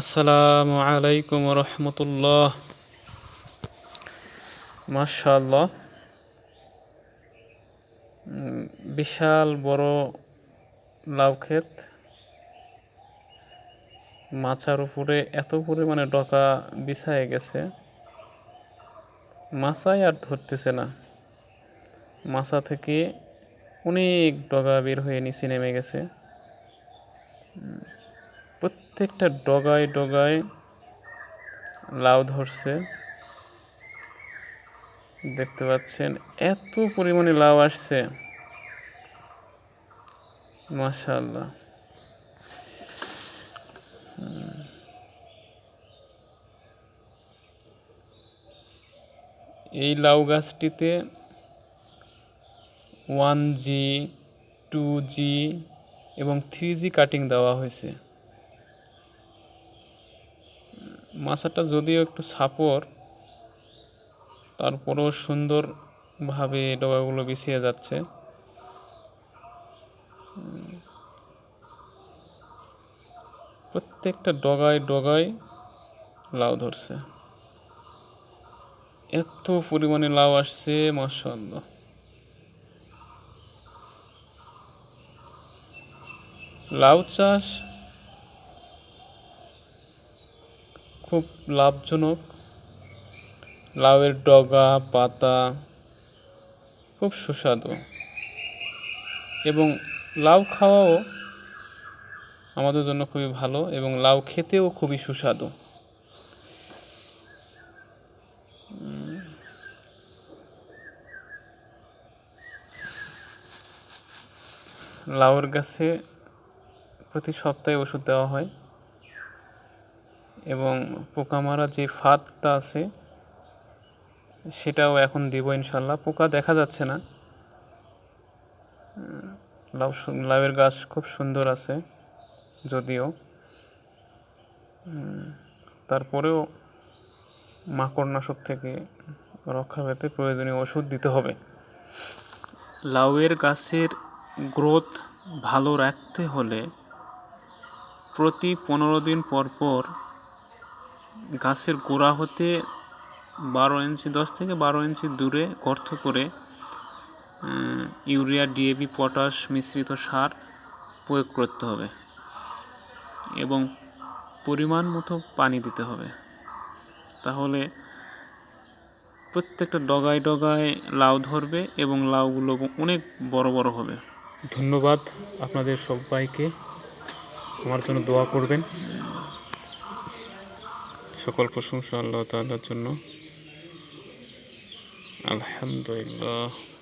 আসসালামু আলাইকুম রহমতুল্লাহ। মাশাল্লাহ বিশাল বড় লাউ ক্ষেত। মাচার উপরে এত পরিমাণে ডকা বিছায়ে গেছে। মাছাই আর ধরতেছে না। মাছা থেকে অনেক ডগা বের হয়ে নিচে নেমে গেছে। প্রত্যেকটা ডগায় ডগায় লাউ ধরছে। দেখতে পাচ্ছেন, এত পরিমাণে লাউ আসছে। মাশাআল্লাহ। এই লাউ গাছটিতে ওয়ান জি, টু জি এবং থ্রি জি কাটিং দেওয়া হয়েছে। মাছাটা যদিও একটু সাপর, তারপরেও সুন্দরভাবে ডগাগুলো বিছিয়ে যাচ্ছে। প্রত্যেকটা ডগায় ডগায় লাউ ধরছে। এত পরিমাণে লাউ আসছে, মাশাআল্লাহ। লাউ চাষ খুব লাভজনক। লাউয়ের ডগা পাতা খুব সুস্বাদু। এবং লাউ খাওয়াও আমাদের জন্য খুবই ভালো এবং লাউ খেতেও খুবই সুস্বাদু। উম, লাউয়ের গাছে প্রতি সপ্তাহে ওষুধ দেওয়া হয়। এবং পোকা মারা যে ফাঁদটা আছে, সেটাও এখন দিব ইনশাল্লাহ। পোকা দেখা যাচ্ছে না। লাউ লাউয়ের গাছ খুব সুন্দর আছে, যদিও। তারপরেও মাকড়নাশক থেকে রক্ষা পেতে প্রয়োজনীয় ওষুধ দিতে হবে। লাউয়ের গাছের গ্রোথ ভালো রাখতে হলে প্রতি পনেরো দিন পর পর গাছের গোড়া হতে বারো ইঞ্চি দশ থেকে বারো ইঞ্চি দূরে গর্ত করে ইউরিয়া ডিএপি পটাশ মিশ্রিত সার প্রয়োগ করতে হবে এবং পরিমাণ মতো পানি দিতে হবে। তাহলে প্রত্যেকটা ডগায় ডগায় লাউ ধরবে এবং লাউগুলো অনেক বড় বড় হবে। ধন্যবাদ আপনাদের সবাইকে। আমার জন্য দোয়া করবেন। সকল প্রশংসা আল্লাহ তাল্লার জন্য। আলহামদুলিল্লাহ।